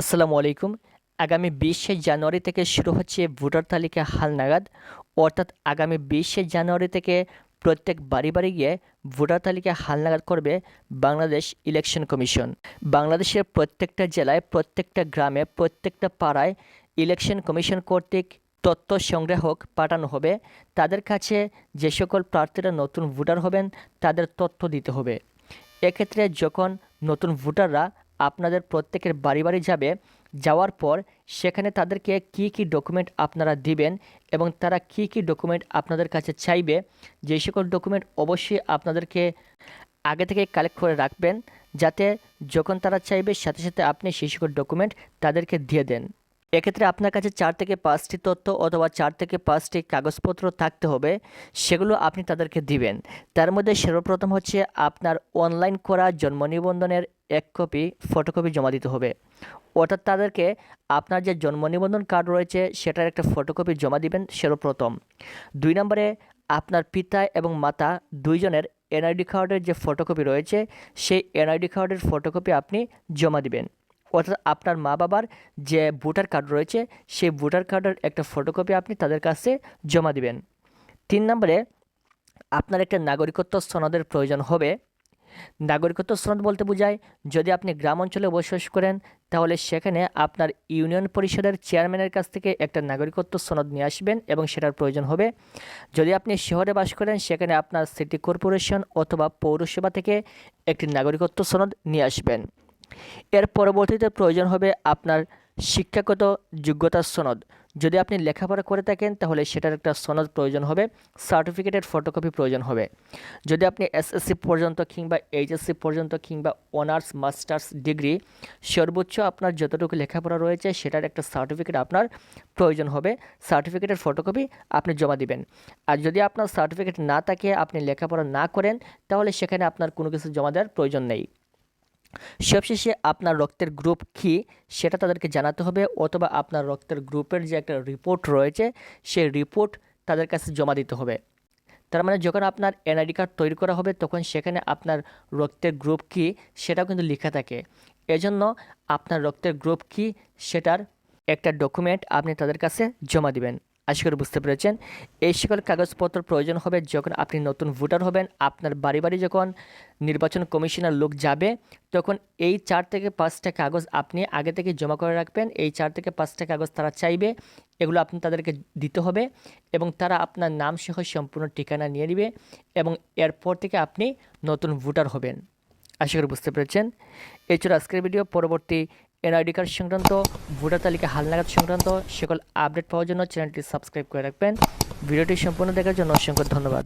আসসালামু আলাইকুম। আগামী বিশে জানুয়ারি থেকে শুরু হচ্ছে ভোটার তালিকা হালনাগাদ অর্থাৎ আগামী বিশে জানুয়ারি থেকে প্রত্যেক বাড়ি বাড়ি গিয়ে ভোটার তালিকা হালনাগাদ করবে বাংলাদেশ ইলেকশন কমিশন। বাংলাদেশের প্রত্যেকটা জেলায়, প্রত্যেকটা গ্রামে, প্রত্যেকটা পাড়ায় ইলেকশন কমিশন কর্তৃক তথ্য সংগ্রাহক পাঠানো হবে। তাদের কাছে যে সকল প্রার্থীরা নতুন ভোটার হবেন, তাদের তথ্য দিতে হবে। এক্ষেত্রে যখন নতুন ভোটাররা আপনাদের প্রত্যেকের বাড়ি বাড়ি যাবে, যাওয়ার পর সেখানে তাদেরকে কি কি ডকুমেন্ট আপনারা দিবেন এবং তারা কি কি ডকুমেন্ট আপনাদের কাছে চাইবে, যে সকল ডকুমেন্ট অবশ্যই আপনাদেরকে আগে থেকে কালেক্ট করে রাখবেন, যাতে যখন তারা চাইবে সাথে সাথে আপনি সেই সকল ডকুমেন্ট তাদেরকে দিয়ে দেন। এক্ষেত্রে আপনার কাছে চার থেকে পাঁচটি তথ্য অথবা চার থেকে পাঁচটি কাগজপত্র থাকতে হবে, সেগুলো আপনি তাদেরকে দিবেন। তার মধ্যে সর্বপ্রথম হচ্ছে আপনার অনলাইন করা জন্ম নিবন্ধনের এক কপি, ফটোকপি জমা দিতে হবে। অর্থাৎ তাদেরকে আপনার যে জন্ম নিবন্ধন কার্ড রয়েছে, সেটার একটা ফটোকপি জমা দিবেন সর্বপ্রথম। দুই নম্বরে আপনার পিতা এবং মাতা দুইজনের এনআইডি কার্ডের যে ফটোকপি রয়েছে, সেই এনআইডি কার্ডের ফটোকপি আপনি জমা দিবেন। অর্থাৎ আপনার মা বাবার যে ভোটার কার্ড রয়েছে, সেই ভোটার কার্ডের একটা ফটোকপি আপনি তাদের কাছে জমা দিবেন। তিন নম্বরে, আপনার একটা নাগরিকত্ব সনদের প্রয়োজন হবে। নাগরিকত্ব সনদ বলতে বোঝায়, যদি আপনি গ্রাম অঞ্চলে বসবাস করেন, তাহলে সেখানে আপনার ইউনিয়ন পরিষদের চেয়ারম্যানের কাছ থেকে একটা নাগরিকত্ব সনদ নিয়ে আসবেন এবং সেটার প্রয়োজন হবে। যদি আপনি শহরে বাস করেন, সেখানে আপনার সিটি কর্পোরেশন অথবা পৌরসভা থেকে একটি নাগরিকত্ব সনদ নিয়ে আসবেন। এর পরবর্তীতে প্রয়োজন হবে আপনার শিক্ষাগত যোগ্যতার সনদ। যদি আপনি লেখাপড়া করে থাকেন, তাহলে সেটার একটা সনদ প্রয়োজন হবে সার্টিফিকেটের ফটোকপি প্রয়োজন হবে। যদি আপনি এসএসসি পর্যন্ত কিংবা এইচএসসি পর্যন্ত কিংবা অনার্স মাস্টার্স ডিগ্রি সর্বোচ্চ আপনার যতটুকু লেখাপড়া রয়েছে, সেটার একটা সার্টিফিকেট আপনার প্রয়োজন হবে। সার্টিফিকেটের ফটোকপি আপনি জমা দিবেন। আর যদি আপনার সার্টিফিকেট না থাকে, আপনি লেখাপড়া না করেন, তাহলে সেখানে আপনার কোনো কিছু জমা দেওয়ার প্রয়োজন নেই। সবশেষে আপনার রক্তের গ্রুপ কী সেটা তাদেরকে জানাতে হবে অথবা আপনার রক্তের গ্রুপের যে একটা রিপোর্ট রয়েছে, সেই রিপোর্ট তাদের কাছে জমা দিতে হবে। তার মানে যখন আপনার এনআইডি কার্ড তৈরি করা হবে, তখন সেখানে আপনার রক্তের গ্রুপ কী সেটাও কিন্তু লেখা থাকে। এজন্য আপনার রক্তের গ্রুপ কী সেটার একটা ডকুমেন্ট আপনি তাদের কাছে জমা দিবেন। আশা করি বুঝতে পেরেছেন। এই সকল কাগজপত্র প্রয়োজন হবে যখন আপনি নতুন ভোটার হবেন, আপনার বাড়ি বাড়ি যখন নির্বাচন কমিশনার লোক যাবে, তখন এই চার থেকে পাঁচটা কাগজ আপনি আগে থেকে জমা করে রাখবেন। এই চার থেকে পাঁচটা কাগজ তারা চাইবে, এগুলো আপনি তাদেরকে দিতে হবে এবং তারা আপনার নাম সহ সম্পূর্ণ ঠিকানা নিয়ে নেবে এবং এরপর থেকে আপনি নতুন ভোটার হবেন। আশা করি বুঝতে পেরেছেন। এছাড়া আজকের ভিডিও। পরবর্তী এনআইডি কার্ড সংক্রান্ত, ভোটার তালিকা হালনাগাদ সংক্রান্ত সকল আপডেট পাওয়ার জন্য চ্যানেলটি সাবস্ক্রাইব করে রাখবেন। ভিডিওটি সম্পূর্ণ দেখার জন্য অসংখ্য ধন্যবাদ।